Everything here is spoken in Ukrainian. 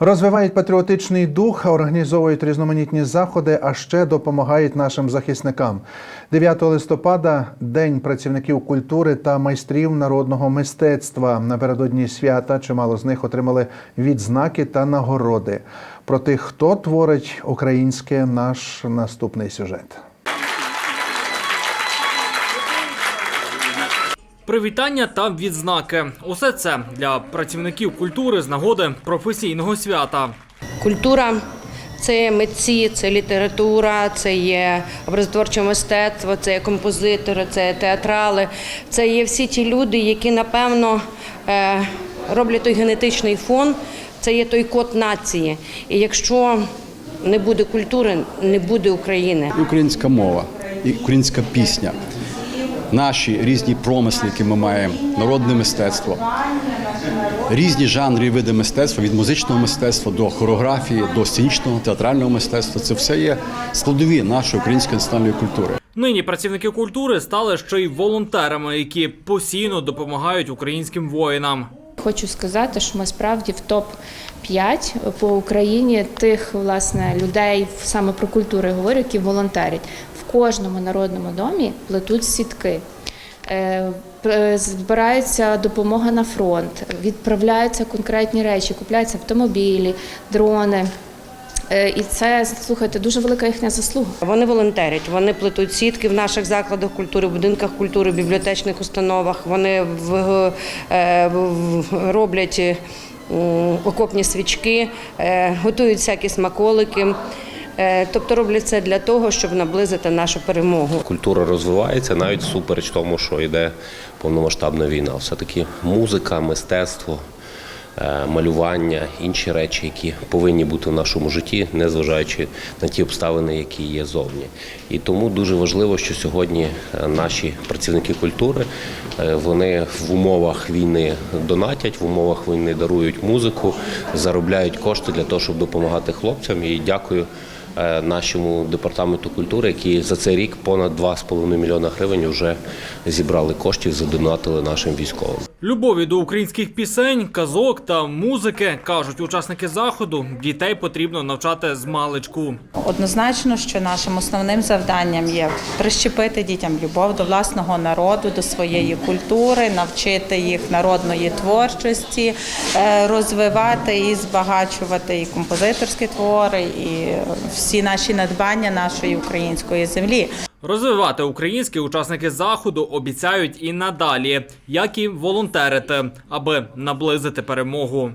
Розвивають патріотичний дух, організовують різноманітні заходи, а ще допомагають нашим захисникам. 9 листопада День працівників культури та майстрів народного мистецтва. Напередодні свята чимало з них отримали відзнаки та нагороди. Про тих, хто творить українське, наш наступний сюжет. Привітання та відзнаки. Усе це для працівників культури з нагоди професійного свята. Культура це митці, це література, це є образотворче мистецтво, це є композитори, це є театрали, це є всі ті люди, які напевно е, роблять той генетичний фон, це є той код нації. І якщо не буде культури, не буде України. і українська мова, і українська пісня. Наші різні промисли, які ми маємо, народне мистецтво, різні жанри і види мистецтва від музичного мистецтва до хореографії, до сценічного театрального мистецтва. Це все є складові нашої української національної культури. Нині працівники культури стали ще й волонтерами, які постійно допомагають українським воїнам. Хочу сказати, що ми справді в топ 5 по Україні тих власне людей саме про культуру говорю, які волонтерять. В кожному народному домі плетуть сітки. Е, Збирається допомога на фронт, відправляються конкретні речі, купляються автомобілі, дрони. Е, І це слухайте дуже велика їхня заслуга. Вони волонтерять, вони плетуть сітки в наших закладах культури, будинках культури, бібліотечних установах. Вони в, е, роблять е, окопні свічки, е, готують всякі смаколики. Е, Тобто роблять це для того, щоб наблизити нашу перемогу. Культура розвивається навіть супереч тому, що йде повномасштабна війна. Все-таки музика, мистецтво, е, малювання, інші речі, які повинні бути в нашому житті, незважаючи на ті обставини, які є зовні. І тому дуже важливо, що сьогодні е, наші працівники культури вони в умовах війни донатять, в умовах війни дарують музику, заробляють кошти для того, щоб допомагати хлопцям. І дякую нашому департаменту культури, які за цей рік понад 2,5 мільйона гривень вже зібрали коштів, задонатили нашим військовим. Любові до українських пісень, казок та музики кажуть учасники заходу. Дітей потрібно навчати з маличку. Однозначно, що нашим основним завданням є прищепити дітям любов до власного народу, до своєї культури, навчити їх народної творчості, е, розвивати і збагачувати і композиторські твори, і всі наші надбання нашої української землі. Розвивати українські учасники заходу обіцяють і надалі, як і волонтерити, аби наблизити перемогу.